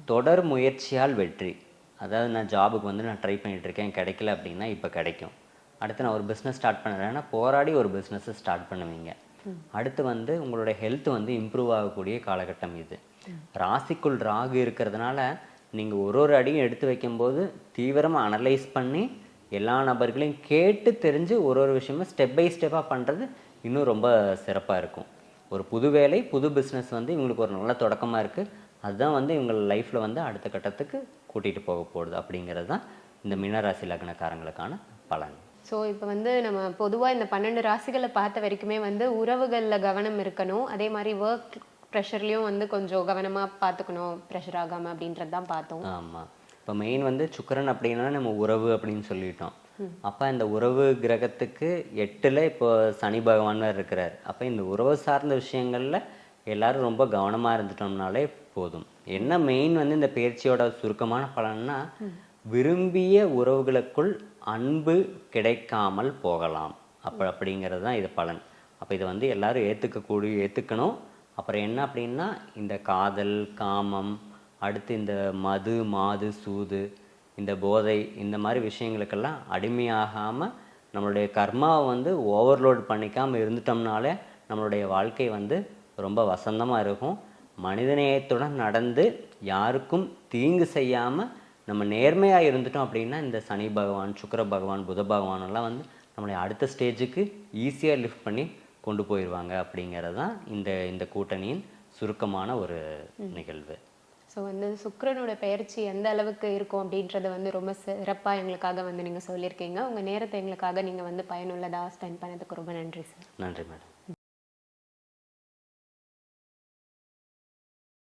தொடர் முயற்சியால் வெற்றி. அதாவது நான் ஜாபுக்கு வந்து நான் ட்ரை பண்ணிட்டு இருக்கேன் கிடைக்கல அப்படின்னா இப்போ கிடைக்கும். அடுத்து நான் ஒரு பிஸ்னஸ் ஸ்டார்ட் பண்ணுறேன்னா போராடி ஒரு பிஸ்னஸை ஸ்டார்ட் பண்ணுவீங்க. அடுத்து வந்து உங்களோட ஹெல்த் வந்து இம்ப்ரூவ் ஆகக்கூடிய காலகட்டம் இது. ராசிக்குள் ராகு இருக்கிறதுனால நீங்கள் ஒரு ஒரு அடியும் எடுத்து வைக்கும்போது தீவிரமாக அனலைஸ் பண்ணி எல்லா நபர்களையும் கேட்டு தெரிஞ்சு ஒரு ஒரு விஷயமும் ஸ்டெப் பை ஸ்டெப்பாக பண்ணுறது இன்னும் ரொம்ப சிறப்பாக இருக்கும். ஒரு புது வேலை புது பிஸ்னஸ் வந்து இவங்களுக்கு ஒரு நல்ல தொடக்கமாக இருக்குது அதுதான் வந்து இவங்க லைஃப்பில் வந்து அடுத்த கட்டத்துக்கு கூட்டிகிட்டு போக போகுது அப்படிங்கிறது தான் இந்த மீனராசி லக்னக்காரங்களுக்கான பலன். ஸோ இப்போ வந்து நம்ம பொதுவாக இந்த பன்னெண்டு ராசிகளை பார்த்த வரைக்குமே வந்து உறவுகளில் கவனம் இருக்கணும். அதே மாதிரி ஒர்க் ப்ரெஷர்லேயும் வந்து கொஞ்சம் கவனமாக பார்த்துக்கணும் ப்ரெஷர் ஆகாமல் அப்படின்றது தான் பார்த்தோம். ஆமாம் இப்போ மெயின் வந்து சுக்கிரன் அப்படின்னா நம்ம உறவு அப்படின்னு சொல்லிட்டோம். அப்போ இந்த உறவு கிரகத்துக்கு எட்டில் இப்போ சனி பகவான் இருக்கிறார். அப்போ இந்த உறவு சார்ந்த விஷயங்களில் எல்லாரும் ரொம்ப கவனமாக இருந்துட்டோம்னாலே போதும். என்ன மெயின் வந்து இந்த பயிற்சியோட சுருக்கமான பலன்னா விரும்பிய உறவுகளுக்குள் அன்பு கிடைக்காமல் போகலாம். அப்போ அப்படிங்கிறது தான் இது பலன். அப்போ இதை வந்து எல்லாரும் ஏற்றுக்கக்கூடிய ஏற்றுக்கணும் அப்புறம் என்ன அப்படின்னா இந்த காதல் காமம் அடுத்து இந்த மது மாது சூது இந்த போதை இந்த மாதிரி விஷயங்களுக்கெல்லாம் அடிமையாகாமல் நம்மளுடைய கர்மாவை வந்து ஓவர்லோட் பண்ணிக்காமல் இருந்துட்டோம்னாலே நம்மளுடைய வாழ்க்கை வந்து ரொம்ப வசந்தமாக இருக்கும். மனிதநேயத்துடன் நடந்து யாருக்கும் தீங்கு செய்யாமல் நம்ம நேர்மையாக இருந்துட்டோம் அப்படின்னா இந்த சனி பகவான் சுக்கிர பகவான் புத பகவான் எல்லாம் வந்து நம்மளை அடுத்த ஸ்டேஜுக்கு ஈஸியாக லிஃப்ட் பண்ணி கொண்டு போயிடுவாங்க அப்படிங்கிறது தான் இந்த இந்த கூட்டணியின் சுருக்கமான ஒரு நிகழ்வு. ஸோ வந்து சுக்கரனோட பயிற்சி எந்த அளவுக்கு இருக்கும் அப்படின்றத வந்து ரொம்ப சிறப்பாக எங்களுக்காக வந்து நீங்கள் சொல்லியிருக்கீங்க. உங்கள் நேரத்தை எங்களுக்காக நீங்கள் வந்து பயனுள்ளதாக ஸ்பெண்ட் பண்ணதுக்கு ரொம்ப நன்றி சார் நன்றி மேடம்